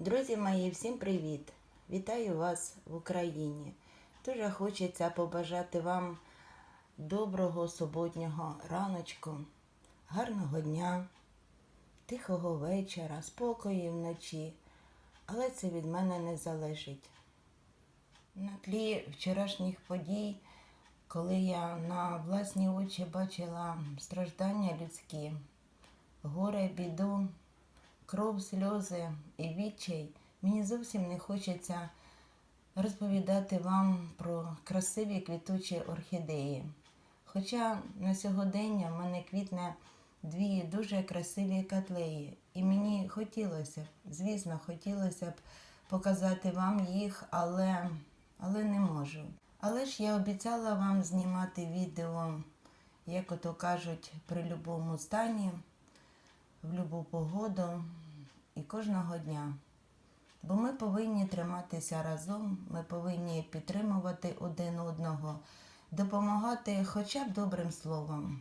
Друзі мої, всім привіт! Вітаю вас в Україні. Дуже хочеться побажати вам доброго суботнього раночку, гарного дня, тихого вечора, спокою вночі. Але це від мене не залежить. На тлі вчорашніх подій, коли я на власні очі бачила страждання людські, горе, біду, кров, сльози і відчай, мені зовсім не хочеться розповідати вам про красиві квітучі орхідеї. Хоча на сьогодення в мене квітне дві дуже красиві котлеї, і мені хотілося, б, звісно, хотілося б показати вам їх, але, але не можу. Але ж я обіцяла вам знімати відео, як ото кажуть, при будь-якому стані в будь-яку погоду і кожного дня. Бо ми повинні триматися разом, ми повинні підтримувати один одного, допомагати хоча б добрим словом.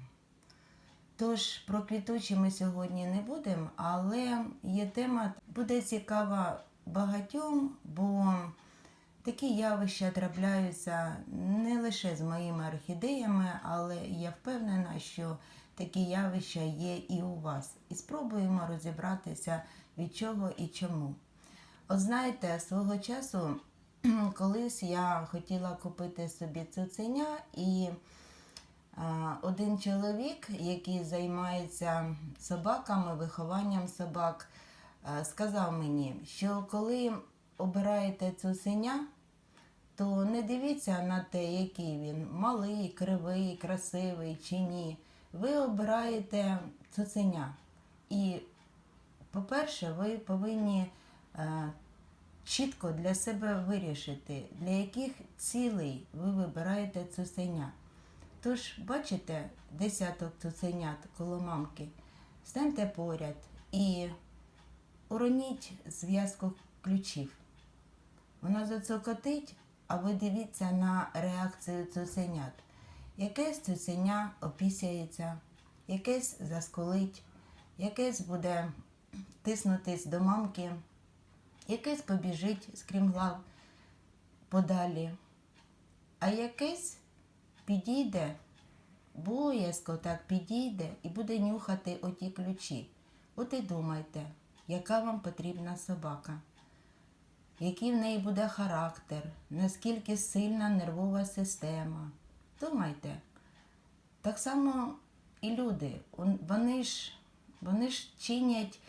Тож про квітучі ми сьогодні не будемо, але є тема, буде цікава багатьом, бо такі явища трапляються не лише з моїми орхідеями, але я впевнена, що такі явища є і у вас. І спробуємо розібратися від чого і чому. От знаєте, свого часу колись я хотіла купити собі цуценя, і один чоловік, який займається собаками, вихованням собак, сказав мені, що коли обираєте цуценя, то не дивіться на те, який він малий, кривий, красивий чи ні. Ви обираєте цуценя. І, по-перше, ви повинні е, чітко для себе вирішити, для яких цілей ви вибираєте цуценя. Тож, бачите, десяток цуценят коло мамки, станьте поряд і уроніть зв'язку ключів. Вона зацокотить, а ви дивіться на реакцію цуценят. Якесь цуценя опісяється, якесь засколить, якесь буде тиснутись до мамки, якесь побіжить з скрімглав подалі, а якесь підійде, боязко так підійде і буде нюхати оті ключі. От і думайте, яка вам потрібна собака, який в неї буде характер, наскільки сильна нервова система. Думайте. Так само і люди. Вони ж, вони ж чинять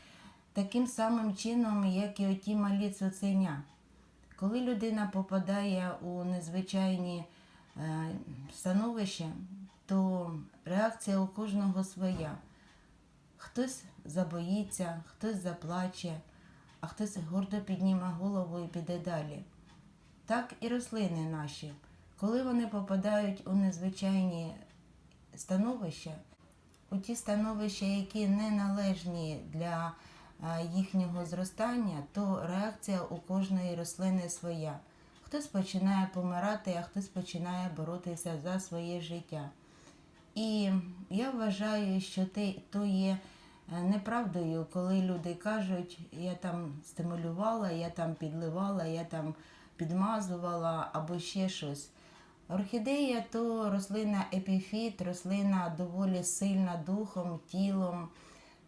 таким самим чином, як і оті малі цуценя. Коли людина попадає у незвичайні е, становища, то реакція у кожного своя. Хтось забоїться, хтось заплаче, а хтось гордо підніме голову і піде далі. Так і рослини наші, коли вони попадають у незвичайні становища, у ті становища, які не належні для е, їхнього зростання, то реакція у кожної рослини своя. Хтось починає помирати, а хтось починає боротися за своє життя. І я вважаю, що то є е, неправдою, коли люди кажуть, я там стимулювала, я там підливала, я там підмазувала або ще щось. Орхідея то рослина епіфіт, рослина доволі сильна духом, тілом.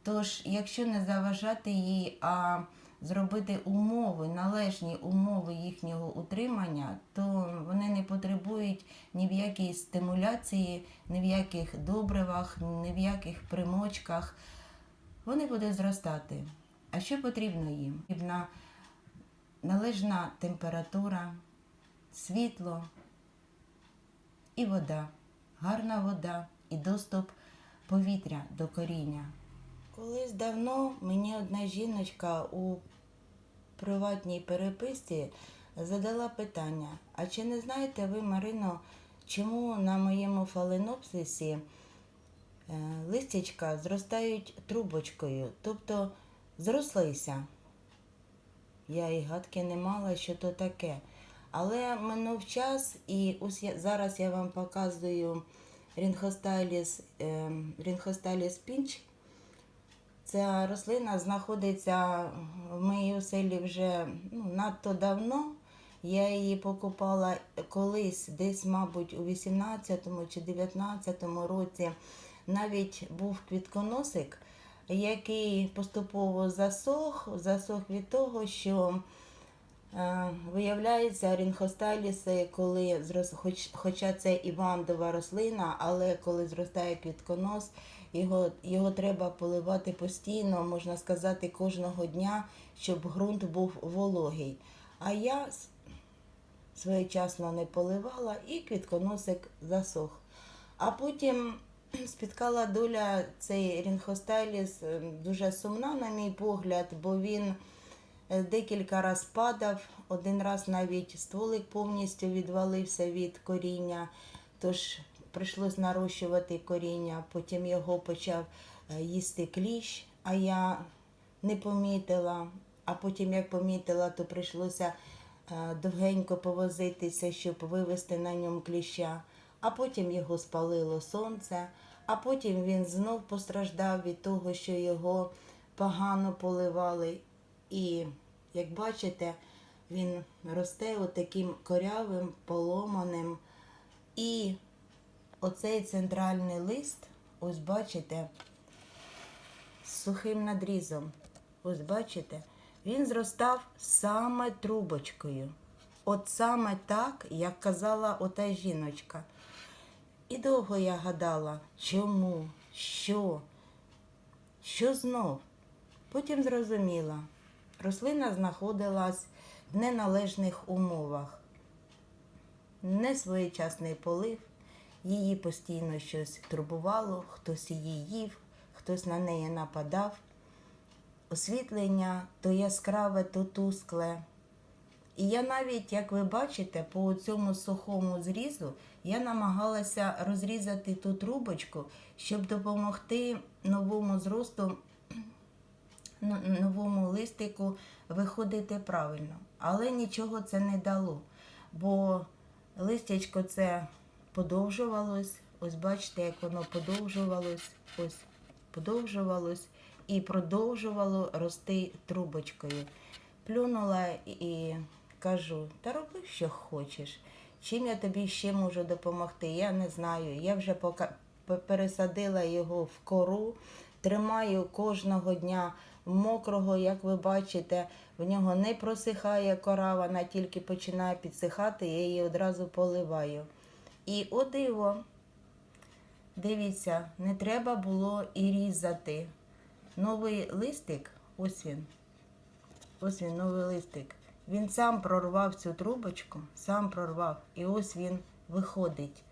Тож, якщо не заважати їй, а зробити умови, належні умови їхнього утримання, то вони не потребують ні в якій стимуляції, ні в яких добривах, ні в яких примочках. Вони будуть зростати. А що потрібно їм? Належна температура, світло і вода, гарна вода і доступ повітря до коріння. Колись давно мені одна жіночка у приватній переписці задала питання: а чи не знаєте ви, Марино, чому на моєму фаленопсисі е, листячка зростають трубочкою, тобто зрослися? Я і гадки не мала, що то таке. Але минув час, і ось я, зараз я вам показую Рінхосталіс, е, пінч. Ця рослина знаходиться в моїй оселі вже ну, надто давно. Я її покупала колись, десь, мабуть, у 18-му чи 19-му році. Навіть був квітконосик, який поступово засох, засох від того, що Виявляється, рінхосталіси, коли хоч, хоча це івандова рослина, але коли зростає квітконос, його, його треба поливати постійно, можна сказати, кожного дня, щоб ґрунт був вологий. А я своєчасно не поливала і квітконосик засох. А потім спіткала доля цей рінхостайліс е, дуже сумна, на мій погляд, бо він е, декілька раз падав, один раз навіть стволик повністю відвалився від коріння, тож прийшлось нарощувати коріння, потім його почав е, їсти кліщ, а я не помітила. А потім, як помітила, то прийшлося е, довгенько повозитися, щоб вивести на ньому кліща. А потім його спалило сонце, а потім він знов постраждав від того, що його погано поливали. І, як бачите, він росте отаким корявим, поломаним. І оцей центральний лист, ось бачите, з сухим надрізом. Ось бачите, він зростав саме трубочкою. От саме так, як казала ота жіночка. І довго я гадала, чому, що, що знов. Потім зрозуміла, рослина знаходилась в неналежних умовах. Несвоєчасний полив, її постійно щось турбувало, хтось її їв, хтось на неї нападав. Освітлення то яскраве, то тускле. І я навіть, як ви бачите, по цьому сухому зрізу я намагалася розрізати ту трубочку, щоб допомогти новому зросту, новому листику виходити правильно. Але нічого це не дало, бо листячко це подовжувалось. Ось бачите, як воно подовжувалось, ось подовжувалось і продовжувало рости трубочкою. Плюнула і кажу, та роби, що хочеш. Чим я тобі ще можу допомогти? Я не знаю. Я вже пока пересадила його в кору, тримаю кожного дня мокрого, як ви бачите, в нього не просихає кора, вона тільки починає підсихати, я її одразу поливаю. І о диво, дивіться, не треба було і різати. Новий листик, ось він. Ось він, новий листик. Він сам прорвав цю трубочку, сам прорвав, і ось він виходить.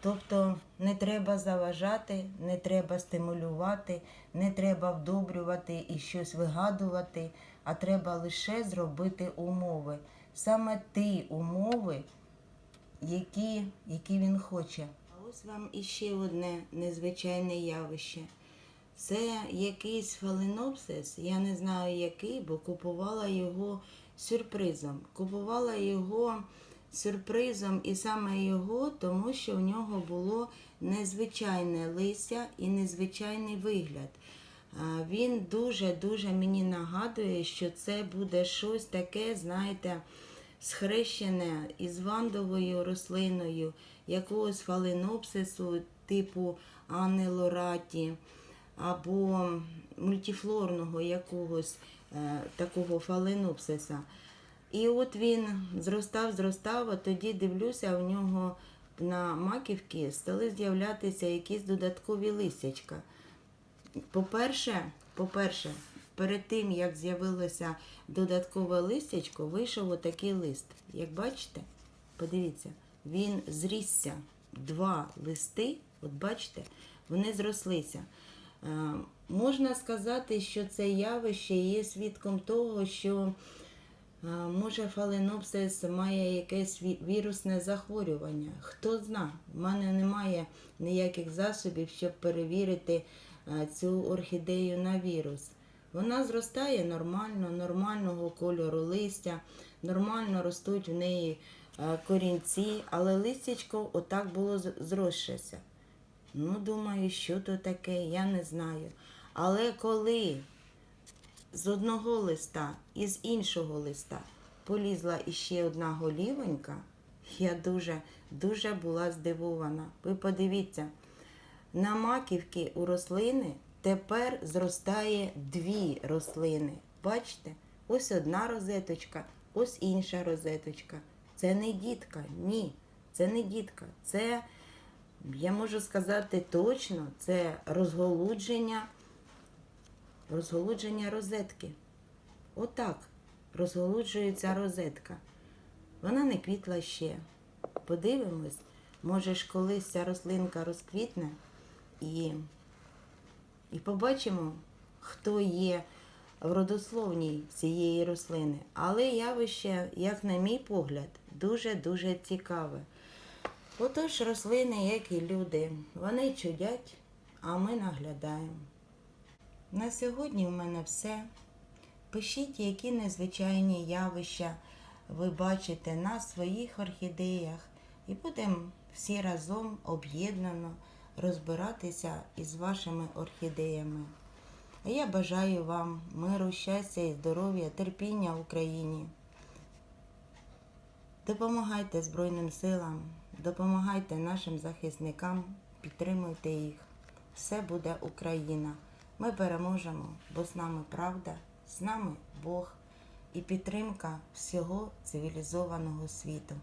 Тобто не треба заважати, не треба стимулювати, не треба вдобрювати і щось вигадувати, а треба лише зробити умови. Саме ті умови, які, які він хоче. А ось вам іще одне незвичайне явище. Це якийсь фаленопсис, я не знаю який, бо купувала його сюрпризом. Купувала його сюрпризом і саме його, тому що в нього було незвичайне листя і незвичайний вигляд. Він дуже-дуже мені нагадує, що це буде щось таке, знаєте, схрещене із вандовою рослиною, якогось фаленопсису типу Анни Лораті або мультифлорного якогось е, такого фаленопсиса. І от він зростав, зростав, а тоді дивлюся, в нього на маківці стали з'являтися якісь додаткові листячка. По-перше, по-перше, перед тим, як з'явилося додаткове листячко, вийшов отакий лист. Як бачите, подивіться, він зрісся. Два листи, от бачите, вони зрослися. Е, Можна сказати, що це явище є свідком того, що може фаленопсис має якесь вірусне захворювання. Хто зна, в мене немає ніяких засобів, щоб перевірити цю орхідею на вірус. Вона зростає нормально, нормального кольору листя, нормально ростуть в неї корінці, але листячко отак було з- Ну, думаю, що то таке, я не знаю. Але коли з одного листа і з іншого листа полізла іще одна голівонька, я дуже, дуже була здивована. Ви подивіться, на маківки у рослини тепер зростає дві рослини. Бачите? Ось одна розеточка, ось інша розеточка. Це не дітка, ні, це не дітка. Це, я можу сказати точно, це розголудження, розголудження розетки. Отак розголуджується розетка. Вона не квітла ще. Подивимось, може ж колись ця рослинка розквітне і, і побачимо, хто є в родословній цієї рослини. Але явище, як на мій погляд, дуже-дуже цікаве. Отож, рослини, як і люди, вони чудять, а ми наглядаємо. На сьогодні в мене все. Пишіть, які незвичайні явища ви бачите на своїх орхідеях, і будемо всі разом об'єднано розбиратися із вашими орхідеями. А я бажаю вам миру, щастя і здоров'я, терпіння Україні. Допомагайте Збройним силам, допомагайте нашим захисникам, підтримуйте їх. Все буде Україна. Ми переможемо, бо з нами правда, з нами Бог і підтримка всього цивілізованого світу.